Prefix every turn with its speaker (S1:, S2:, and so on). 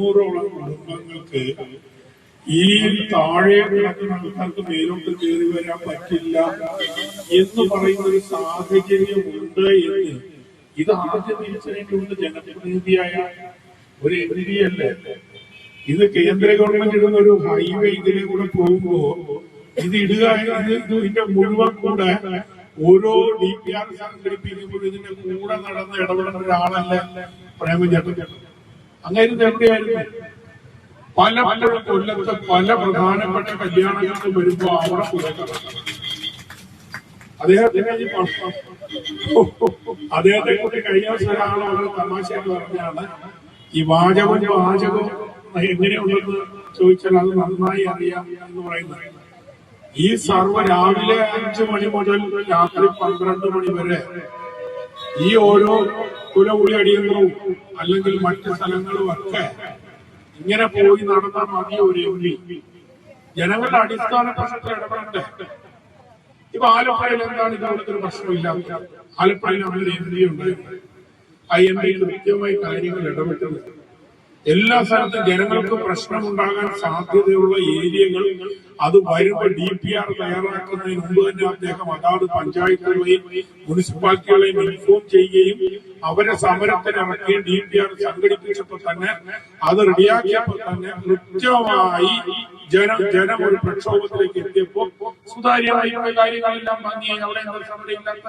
S1: മുന്നൂറോളം കുടുംബങ്ങൾക്ക് ഈ താഴെ കിടക്കുന്ന ആൾക്കാർക്ക് മേലോട്ട് കയറി വരാൻ പറ്റില്ല എന്ന് പറയുന്ന ഒരു സാഹചര്യം ഉണ്ട് എന്ന്. ഇത് ആദ്യം തിരിച്ചറിയേണ്ടത് ജനപ്രതിനിധിയായ ഒരു എം പി അല്ലേ? ഇത് കേന്ദ്ര ഗവൺമെന്റ് ഇടുന്ന ഒരു ഹൈവേ ഇതിലെ കൂടെ പോകുമ്പോ ഇത് ഇടുക ഇത് ഇത് ഇതിന്റെ മുഴുവൻ കൂടെ ഓരോ ഡി പി ആർ സംഘടിപ്പിക്കുമ്പോൾ ഇതിന്റെ കൂടെ നടന്ന് ഇടപെടുന്ന ഒരാളല്ല പ്രേമചേട്ടൻ. അങ്ങനെ എവിടെയായിരുന്നു പലപ്പോഴും കൊല്ലത്ത് പല പ്രധാനപ്പെട്ട കല്യാണങ്ങൾക്ക് വരുമ്പോ അവിടെ പുറത്താണ് അദ്ദേഹത്തിന് ഈ പ്രശ്നം അദ്ദേഹത്തെ കൂട്ടി കഴിഞ്ഞ ദിവസം ഒരാൾ ഒരു തമാശയായിട്ട് പറഞ്ഞാണ് ഈ വാചകം വാചകം എങ്ങനെയുണ്ടെന്ന് ചോദിച്ചാൽ അത് നന്നായി അറിയാം എന്ന് പറയുന്നത്. ഈ സർവ രാവിലെ അഞ്ചു മണി മുതൽ രാത്രി പന്ത്രണ്ട് മണി വരെ ഈ ഓരോ കുലകുളി അടിയന്തരവും അല്ലെങ്കിൽ മറ്റു സ്ഥലങ്ങളും ഒക്കെ ഇങ്ങനെ പോയി നടന്നാൽ മതി ഒരു എം പി. ജനങ്ങളുടെ അടിസ്ഥാന പ്രശ്നത്തിൽ ഇടപെടട്ടെ ഇപ്പൊ ആലപ്പുഴയിൽ എന്താണ് ഇതുപോലത്തെ ഒരു പ്രശ്നമില്ല. ആലപ്പുഴയിൽ ഒരു എം പി ഉണ്ടായിരുന്നു ആ എം പി കൃത്യമായി കാര്യങ്ങൾ ഇടപെട്ടത് എല്ലാ സ്ഥലത്തും ജനങ്ങൾക്ക് പ്രശ്നമുണ്ടാകാൻ സാധ്യതയുള്ള ഏരിയകൾ അത് വരുമ്പോൾ ഡി പി ആർ തയ്യാറാക്കുന്നതിന് മുമ്പ് തന്നെ അദ്ദേഹം അതാത് പഞ്ചായത്തുകളെയും മുനിസിപ്പാലിറ്റികളെയും ഇൻഫോം ചെയ്യുകയും അവരെ സമരത്തിന് ഇറക്കുകയും ഡി പി ആർ സംഘടിപ്പിച്ചപ്പോൾ തന്നെ അത് റെഡിയാക്കിയപ്പോൾ തന്നെ കൃത്യമായി ജനം ജനം ഒരു പ്രക്ഷോഭത്തിലേക്ക് എത്തിയപ്പോൾ സുതാര്യമായിട്ടുള്ള കാര്യങ്ങളെല്ലാം ഭംഗിയായി അവിടെ എന്താ സമരമില്ലാത്ത